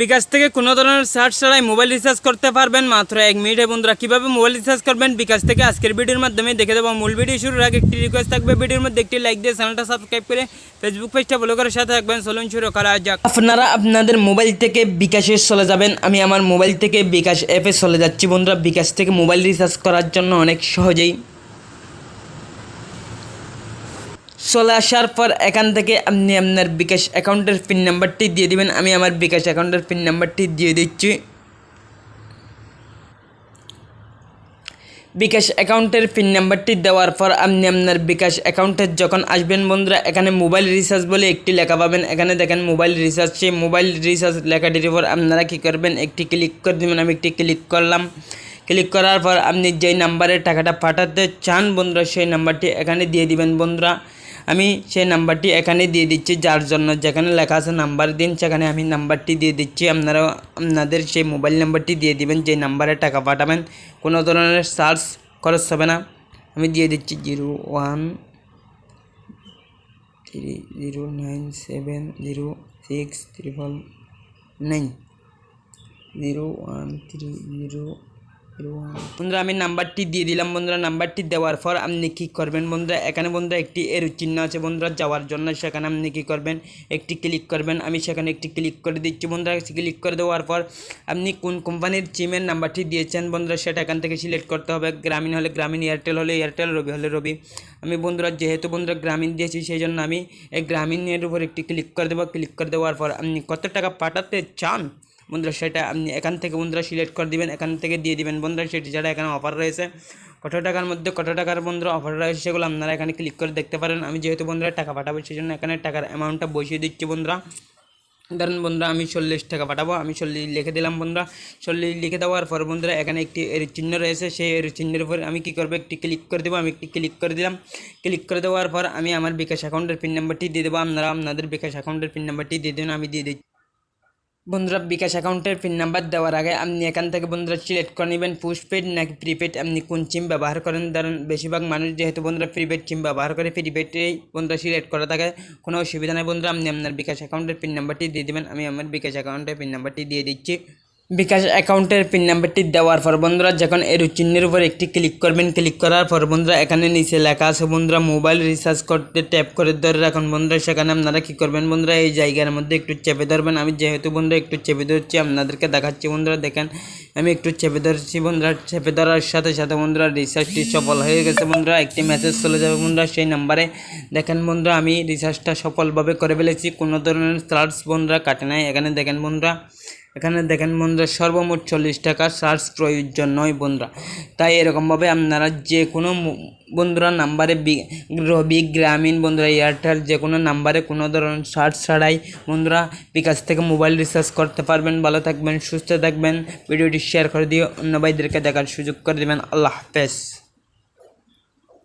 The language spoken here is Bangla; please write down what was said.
বিকাশ থেকে কোনো ধরনের সার্চ ছাড়াই মোবাইল রিচার্জ করতে পারবেন। মাত্র এক মিনিটে বন্ধুরা, কীভাবে মোবাইল রিচার্জ করবেন? বিকাশ থেকে আজকের ভিডিওর মাধ্যমে দেখে দেবো। মূল ভিডিও শুরুর আগে একটি রিকোয়েস্ট থাকবে। ভিডিওর মধ্যে একটি লাইক দিয়ে চ্যানেলটা সাবস্ক্রাইব করে ফেসবুক পেজটা ফলো করার সাথে থাকবেন। চলুন শুরু করা যাক। আপনারা আপনাদের মোবাইল থেকে বিকাশে চলে যাবেন। আমি আমার মোবাইল থেকে বিকাশ অ্যাপে চলে যাচ্ছি বন্ধুরা। বিকাশ থেকে মোবাইল রিচার্জ করার জন্য অনেক সহজেই। চলে আসার পর এখান থেকে আপনি আপনার বিকাশ অ্যাকাউন্টের পিন নাম্বারটি দিয়ে দিবেন। আমি আমার বিকাশ অ্যাকাউন্টের পিন নাম্বারটি দিয়ে দিচ্ছি। বিকাশ অ্যাকাউন্টের পিন নাম্বারটি দেওয়ার পর আপনি আপনার বিকাশ অ্যাকাউন্টে যখন আসবেন বন্ধুরা, এখানে মোবাইল রিচার্জ বলে একটি লেখা পাবেন। এখানে দেখেন মোবাইল রিচার্জ, সেই মোবাইল রিচার্জ লেখাটির উপর আপনারা কী করবেন, একটি ক্লিক করে দেবেন। আমি একটি ক্লিক করলাম। ক্লিক করার পর আপনি যেই নাম্বারে টাকাটা পাঠাতে চান বন্ধুরা, সেই নাম্বারটি এখানে দিয়ে দিবেন বন্ধুরা। আমি সেই নাম্বারটি এখানে দিয়ে দিচ্ছি, যার জন্য যেখানে লেখা আছে নাম্বার দিন, সেখানে আমি নাম্বারটি দিয়ে দিচ্ছি। আপনারা আপনাদের সেই মোবাইল নাম্বারটি দিয়ে দিবেন যে নাম্বারে টাকা পাঠাবেন। কোনো ধরনের চার্জ খরচ হবে না। আমি দিয়ে দিচ্ছি zero one three zero nine seven zero six triple nine. Zero one three zero বন্ধুরা, আমি নাম্বারটি দিয়ে দিলাম। বন্ধুরা, নাম্বারটি দেওয়ার পর আপনি কী করবেন? বন্ধুরা, এখানে বন্ধুরা একটি এর চিহ্ন আছে। বন্ধুরা, যাওয়ার জন্য সেখানে আপনি কী করবেন? একটি ক্লিক করবেন। আমি সেখানে একটি ক্লিক করে দিচ্ছি। বন্ধুরা ক্লিক করে দেওয়ার পর আপনি কোন কোম্পানির সিমের নাম্বারটি দিয়েছেন? বন্ধুরা, সেটা এখান থেকে সিলেক্ট করতে হবে। গ্রামীণ হলে গ্রামীণ, এয়ারটেল হলে এয়ারটেল, রবি হলে রবি। আমি বন্ধুরা, যেহেতু বন্ধুরা গ্রামীণ দিয়েছি, সেই জন্য আমি এই গ্রামীণের উপর একটি ক্লিক করে দেবো। ক্লিক করে দেওয়ার পর আপনি কত টাকা পাঠাতে চান? বন্ধুরা সেটা আপনি এখান থেকে বন্ধুরা সিলেক্ট করে দিবেন, এখান থেকে দিয়ে দিবেন। বন্ধুরা সেটি ছাড়া এখানে অফার রয়েছে, কত টাকার মধ্যে কত টাকার বন্ধুরা অফার রয়েছে সেগুলো আপনারা এখানে ক্লিক করে দেখতে পারেন। আমি যেহেতু বন্ধুরা টাকা পাঠাবো সেই জন্য এখানে টাকার অ্যামাউন্টটা বসিয়ে দিচ্ছি বন্ধুরা। ধরেন বন্ধুরা, আমি চল্লিশ টাকা পাঠাবো, আমি চল্লিশ লিখে দিলাম বন্ধুরা। চল্লিশ লিখে দেওয়ার পর বন্ধুরা এখানে একটি এর চিহ্ন রয়েছে, সেই এর চিহ্নের উপর আমি কী করব, একটি ক্লিক করে দেবো, আমি একটি ক্লিক করে দিলাম। ক্লিক করে দেওয়ার পর আমি আমার বিকাশ অ্যাকাউন্টের পিন নাম্বারটি দিয়ে দেবো। আপনারা আপনাদের বিকাশ অ্যাকাউন্টের পিন নাম্বারটি দিয়ে দেবেন আমি দিয়ে দিচ্ছি। বন্ধুরা, বিকাশ অ্যাকাউন্টের পিন নাম্বার দেওয়ার আগে আপনি এখান থেকে বন্ধুরা সিলেক্ট করে নেবেন পোস্টপেড নাকি প্রিপেড আপনি কোন সিম ব্যবহার করেন? ধরেন, বেশিরভাগ মানুষ যেহেতু বন্ধুরা প্রিপেড সিম ব্যবহার করে প্রিপেডেই বন্ধুরা সিলেক্ট করা থাকে। কোনো অসুবিধা নেই বন্ধুরা, আপনি আপনার বিকাশ অ্যাকাউন্টের পিন নাম্বারটি দিয়ে দেবেন। আমি আমার বিকাশ অ্যাকাউন্টের পিন নাম্বারটি দিয়ে দিচ্ছি। বিকাশ অ্যাকাউন্টের পিন নাম্বারটি দেওয়ার পর বন্ধুরা যখন এর চিহ্নের উপর একটি ক্লিক করবেন, ক্লিক করার পর বন্ধুরা এখানে নিচে লেখা আছে, বন্ধুরা মোবাইল রিচার্জ করতে ট্যাপ করে ধরে রাখুন। বন্ধুরা সেখানে আপনারা কী করবেন বন্ধুরা, এই জায়গার মধ্যে একটু চেপে ধরবেন। আমি যেহেতু বন্ধুরা একটু চেপে ধরছি, আপনাদেরকে দেখাচ্ছি বন্ধুরা, দেখেন আমি একটু চেপে ধরছি বন্ধুরা, চেপে ধরার সাথে সাথে বন্ধুরা রিচার্জটি সফল হয়ে গেছে বন্ধুরা, একটি মেসেজ চলে যাবে বন্ধুরা সেই নাম্বারে দেখেন বন্ধুরা, আমি রিচার্জটা সফলভাবে করে ফেলেছি, কোনো ধরনের চার্জ বন্ধুরা কাটে নাই। এখানে দেখেন বন্ধুরা এখানে দেখেন বন্ধুরা, সর্বমোট চল্লিশ টাকা চার্জ প্রয়োজন নয় বন্ধুরা। তাই এরকমভাবে আপনারা যে কোনো বন্ধুরা নাম্বারে রবি গ্রামীণ বন্ধুরা, এয়ারটেল যে কোনো নাম্বারে কোনো ধরনের চার্জ ছাড়াই বন্ধুরা বিকাশ থেকে মোবাইল রিচার্জ করতে পারবেন। ভালো থাকবেন, সুস্থ থাকবেন। ভিডিওটি শেয়ার করে দিয়ে অন্য ভাইদেরকে দেখার সুযোগ করে দেবেন। আল্লাহ হাফেজ।